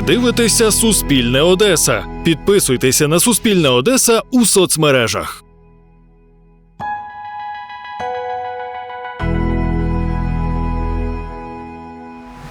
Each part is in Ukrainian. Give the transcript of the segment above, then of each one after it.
Ви дивитеся Суспільне Одеса. Підписуйтеся на Суспільне Одеса у соцмережах.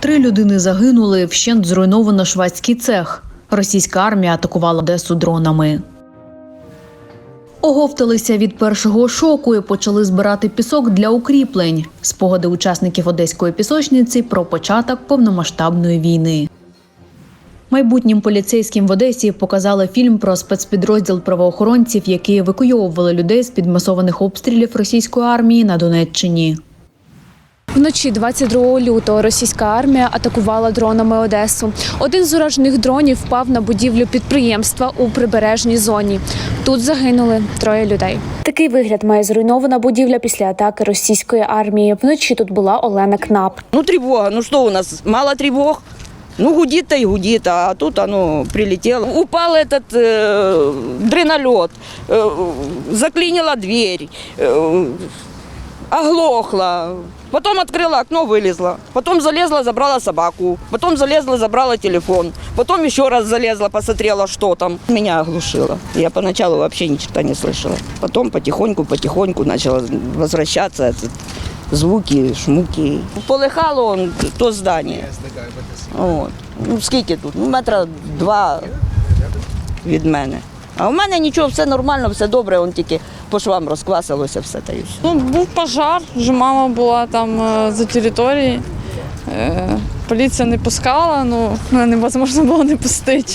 Три людини загинули, вщент зруйновано швадський цех. Російська армія атакувала Одесу дронами. Оговталися від першого шоку і почали збирати пісок для укріплень. Спогади учасників одеської пісочниці про початок повномасштабної війни. Майбутнім поліцейським в Одесі показали фільм про спецпідрозділ правоохоронців, які евакуйовували людей з під масованих обстрілів російської армії на Донеччині. Вночі 22 лютого російська армія атакувала дронами Одесу. Один з уражених дронів впав на будівлю підприємства у прибережній зоні. Тут загинули троє людей. Такий вигляд має зруйнована будівля після атаки російської армії. Вночі тут була Олена Кнап. Ну, тревога. Ну что у нас, мало тревог? Ну, гудит-то и гудит, а тут оно прилетело. Упал этот э, дренолет, э, заклинила дверь, э, оглохла. Потом открыла окно, вылезла. Потом залезла, забрала собаку. Потом залезла, забрала телефон. Потом еще раз залезла, посмотрела, что там. Меня оглушило. Я поначалу вообще ни черта не слышала. Потом потихоньку-потихоньку начала возвращаться этот звуки, шмуки. Полихало он то здання. От. Ну, скільки тут? Ну, метра два від мене. А у мене нічого, все нормально, все добре, он тільки по швам розквасилося все та й. Ну, був пожар, вже мама була там е, за територією. Е, Поліція не пускала, ну мене невозможно було не пустити.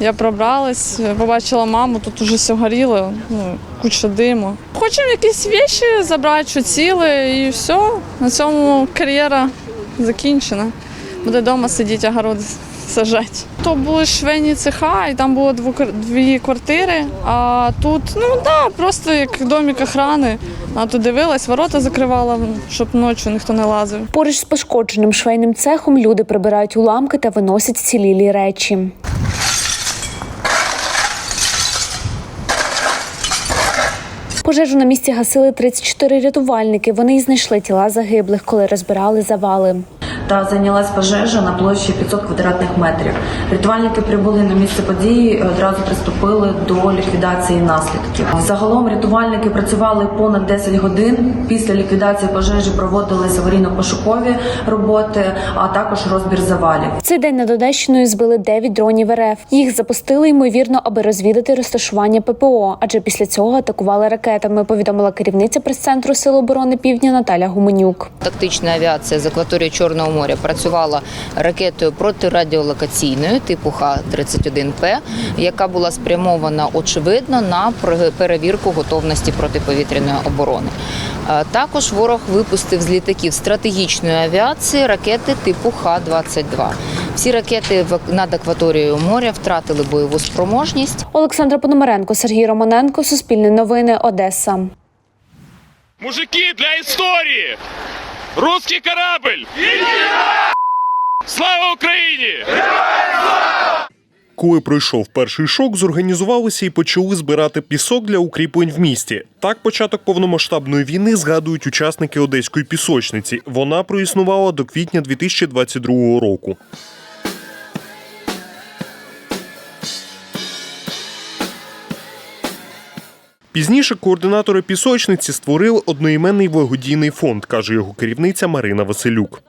Я пробралась, побачила маму, тут уже все горіло, ну, куча диму. Хочемо якісь речі забрати, що ціле, і все. На цьому кар'єра закінчена. Буде вдома сидіти, огороди сажати. То були швейні цеха, і там було дві квартири. А тут, ну да, просто як домик охрани. А тут дивилась, ворота закривала, щоб ночі ніхто не лазив. Поруч з пошкодженим швейним цехом люди прибирають уламки та виносять цілілі речі. Пожежу на місці гасили 34 рятувальники. Вони й знайшли тіла загиблих, коли розбирали завали. Та зайнялась пожежа на площі 500 квадратних метрів. Рятувальники прибули на місце події і одразу приступили до ліквідації наслідків. Загалом рятувальники працювали понад 10 годин. Після ліквідації пожежі проводились аварійно-пошукові роботи, а також розбір завалів. Цей день над Одещиною збили 9 дронів РФ. Їх запустили ймовірно, аби розвідати розташування ППО, адже після цього атакували ракетами. Повідомила керівниця прес-центру Сил оборони Півдня Наталя Гуменюк. Тактична авіація з акваторії Чорного моря працювала ракетою протирадіолокаційною типу Х-31П, яка була спрямована очевидно на перевірку готовності протиповітряної оборони. Е, Також ворог випустив з літаків стратегічної авіації ракети типу Х-22. Всі ракети над акваторією моря втратили бойову спроможність. Олександра Пономаренко, Сергій Романенко, Суспільне новини, Одеса. Мужики, для історії! Русський корабль! Слава Україні! Коли пройшов перший шок, зорганізувалися і почали збирати пісок для укріплень в місті. Так, початок повномасштабної війни згадують учасники одеської пісочниці. Вона проіснувала до квітня 2022 року. Пізніше координатори пісочниці створили одноіменний благодійний фонд, каже його керівниця Марина Василюк.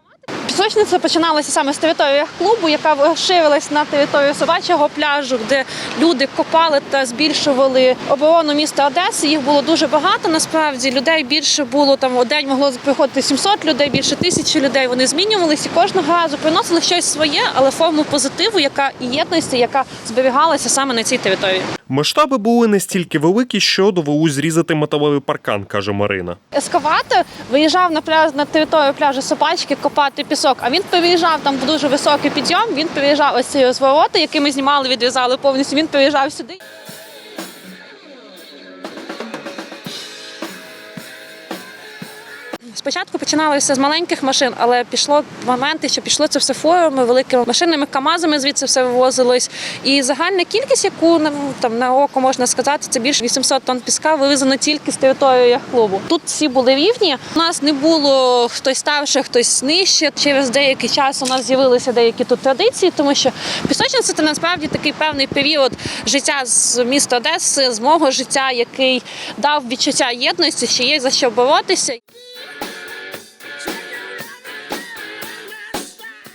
Пісочниця починалася саме з території клубу, яка вишивалась на територію собачого пляжу, де люди копали та збільшували оборону міста Одеси. Їх було дуже багато. Насправді людей більше було там у день могло приходити 700 людей, більше тисячі людей. Вони змінювалися кожного разу приносили щось своє, але форму позитиву, яка і єдності, яка зберігалася саме на цій території. Масштаби були настільки великі, що довелось зрізати металевий паркан, каже Марина. Ескаватор виїжджав на пляж на територію пляжу собачки копати пісок. А він переїжджав там в дуже високий підйом. Він переїжджав ось ці розвороти, які ми знімали, відрізали повністю. Він переїжджав сюди. Спочатку починалося з маленьких машин, але пішло моменти, що пішло це все форами, великими машинами, камазами звідси все вивозилось. І загальна кількість, яку там на око можна сказати, це більше 800 тонн піска вивезено тільки з території яхт-клубу. Тут всі були рівні. У нас не було хтось ставше, хтось нижче. Через деякий час у нас з'явилися деякі тут традиції, тому що пісочниця це насправді такий певний період життя з міста Одеси, з мого життя, який дав відчуття єдності, що є за що боротися.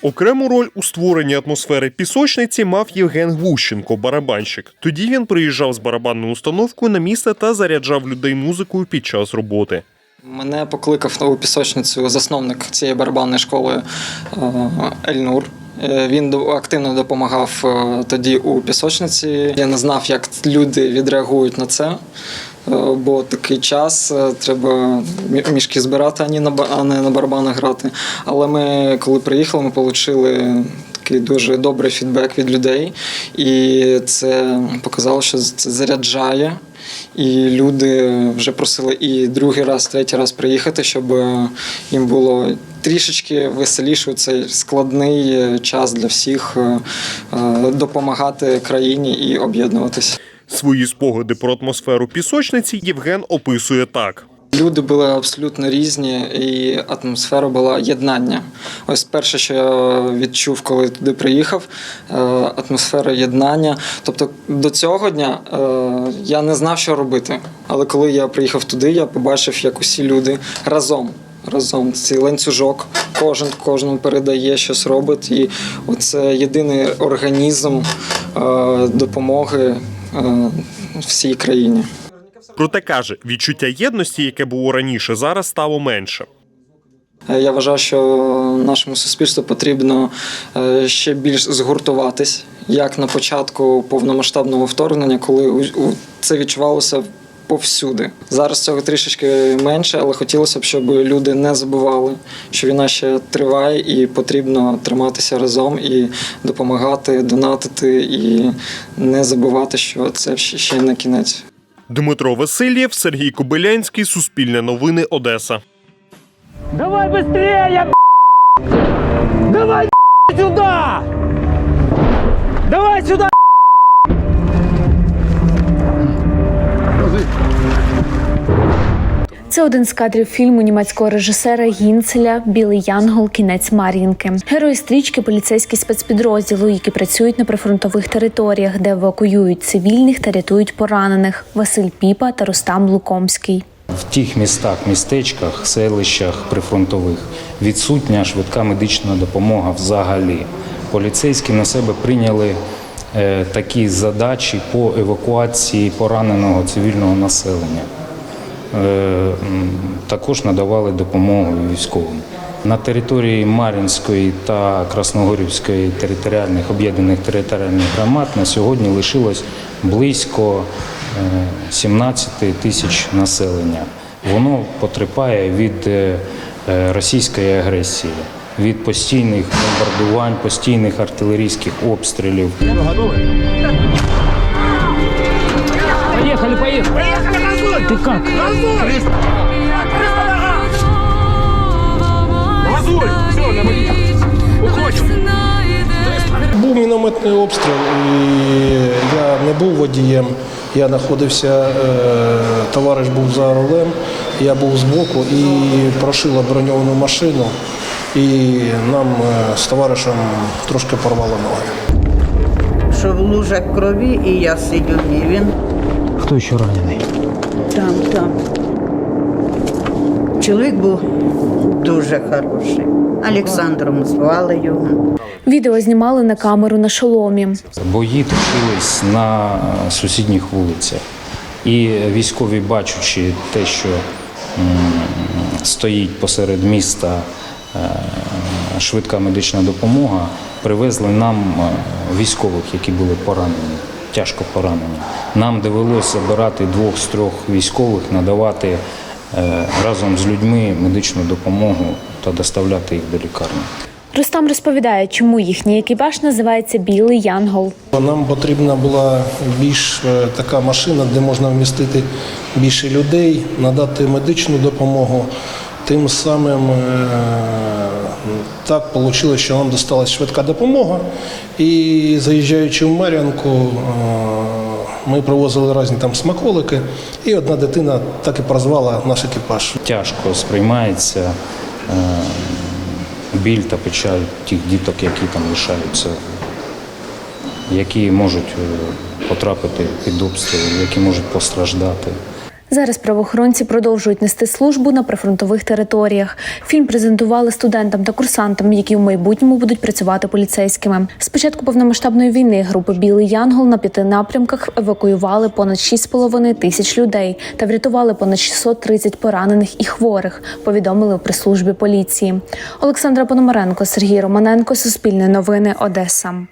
Окрему роль у створенні атмосфери пісочниці мав Євген Глущенко, барабанщик. Тоді він приїжджав з барабанною установкою на місце та заряджав людей музикою під час роботи. Мене покликав нову пісочницю засновник цієї барабанної школи е, Ельнур. Е, Він активно допомагав е, тоді у пісочниці. Я не знав, як люди відреагують на це, бо такий час е, треба мішки збирати, а не на ба- а не на барабанах грати. Але ми, коли приїхали, ми отримали такий дуже добрий фідбек від людей, і це показало, що це заряджає. І люди вже просили і другий раз, третій раз приїхати, щоб е, їм було трішечки веселіше у цей складний е, час для всіх е, е, допомагати країні і об'єднуватися. Свої спогади про атмосферу пісочниці Євген описує так. Люди були абсолютно різні, і атмосфера була єднання. Ось перше, що я відчув, коли туди приїхав, е, атмосфера єднання. Тобто до цього дня е, я не знав, що робити. Але коли я приїхав туди, я побачив, як усі люди разом. Разом цей ланцюжок, кожен кожному передає щось робить, і оце єдиний організм е, допомоги всій країні. Проте каже, відчуття єдності, яке було раніше, зараз стало менше. Е, Я вважаю, що нашому суспільству потрібно е, ще більш згуртуватись, як на початку повномасштабного вторгнення, коли це відчувалося повсюди. Зараз цього трішечки менше, але хотілося б, щоб люди не забували, що війна ще триває, і потрібно триматися разом і допомагати, донатити, і не забувати, що це ще не кінець. Дмитро Васильєв, Сергій Кобилянський, Суспільне новини, Одеса. Давай быстрее, Давай сюда! Давай сюда! Це один з кадрів фільму німецького режисера Гінцеля Білий Янгол. Кінець Мар'їнки. Герої стрічки поліцейські спецпідрозділу, які працюють на прифронтових територіях, де евакуюють цивільних та рятують поранених. Василь Піпа та Рустам Лукомський. В тих містах, містечках, селищах прифронтових відсутня швидка медична допомога взагалі. Поліцейські на себе прийняли е, такі задачі по евакуації пораненого цивільного населення. Е, Також надавали допомогу військовим. На території Мар'їнської та Красногорівської територіальних об'єднаних територіальних громад на сьогодні лишилось близько е, 17 тисяч населення. Воно потерпає від е, е, російської агресії, від постійних бомбардувань, постійних артилерійських обстрілів. Поехали, поехали! Ты как? Газуй! Все, на мені. Уходимо. Був мінометний обстріл, і я не був водієм. Я знаходився, е, товариш був за рулем, я був збоку і прошила броньовану машину, і нам е, з товаришем трошки порвало ноги. що в лужах крові, і я сидю, і він Кто еще раненый? Там, там. Чоловік був дуже хороший. Олександром звали його. Відео знімали на камеру на шоломі. Бої точились на сусідніх вулицях. І військові, бачачи те, що стоїть посеред міста е, швидка медична допомога, привезли нам е, військових, які були поранені, тяжко поранені. Нам довелося забирати двох з трьох військових, надавати е, разом з людьми медичну допомогу та доставляти їх до лікарні. Рустам розповідає, чому їхній екіпаж називається Білий Янгол. Нам потрібна була більш е, така машина, де можна вмістити більше людей, надати медичну допомогу Тим самим е, так вийшло, що нам досталась швидка допомога. І заїжджаючи в Мар'янку, е, ми привозили різні там смаколики, і одна дитина так і прозвала наш екіпаж. Тяжко сприймається е, біль та печаль тих діток, які там лишаються, які можуть потрапити під обстріл, які можуть постраждати. Зараз правоохоронці продовжують нести службу на прифронтових територіях. Фільм презентували студентам та курсантам, які в майбутньому будуть працювати поліцейськими. З початку повномасштабної війни групи Білий Янгол на п'яти напрямках евакуювали понад 6,5 тисяч людей та врятували понад 630 поранених і хворих. Повідомили у прес-службі поліції. Олександра Пономаренко, Сергій Романенко, Суспільне новини, Одеса.